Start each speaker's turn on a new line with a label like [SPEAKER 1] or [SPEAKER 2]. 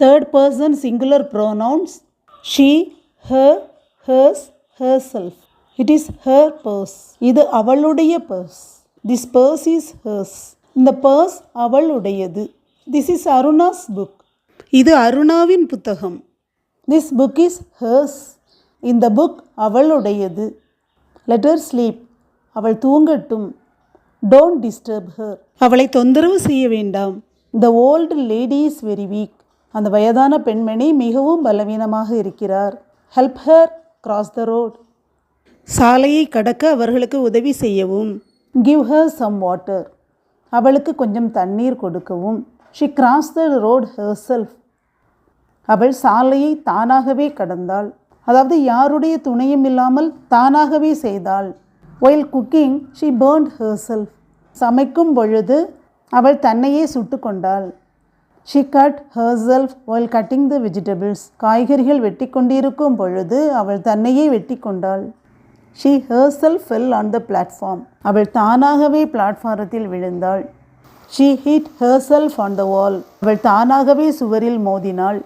[SPEAKER 1] Third person singular pronouns she her hers herself it is her purse இது அவளுடைய purse this purse is hers இந்த purse அவளுடையது. This is Aruna's book இது அருணாவின் புத்தகம். திஸ் புக் இஸ் ஹர்ஸ் இந்த book அவளுடையது. லெட்டர் ஸ்லீப் அவள் தூங்கட்டும். டோன்ட் டிஸ்டர்ப் ஹர் அவளை தொந்தரவு செய்ய வேண்டாம். The old lady is very weak அந்த வயதான பெண்மணி மிகவும் பலவீனமாக இருக்கிறார். Help her cross the road சாலையை கடக்க அவர்களுக்கு உதவி செய்யவும். கிவ் ஹர் சம் வாட்டர் அவளுக்கு கொஞ்சம் தண்ணீர் கொடுக்கவும். She cross the road herself அவள் சாலையை தானாகவே கடந்தாள். அதாவது யாருடைய துணையும் இல்லாமல் தானாகவே செய்தாள். While cooking she burnt herself சமைக்கும் பொழுது அவள் தன்னையே சுட்டு கொண்டாள். She cut herself while cutting the vegetables காய்கறிகள் வெட்டி கொண்டிருக்கும் பொழுது அவள் தன்னையே வெட்டி கொண்டாள். She herself fell on the platform அவள் தானாகவே பிளாட்ஃபாரத்தில் விழுந்தாள். She hit herself on the wall அவள் தானாகவே சுவரில் மோதினாள்.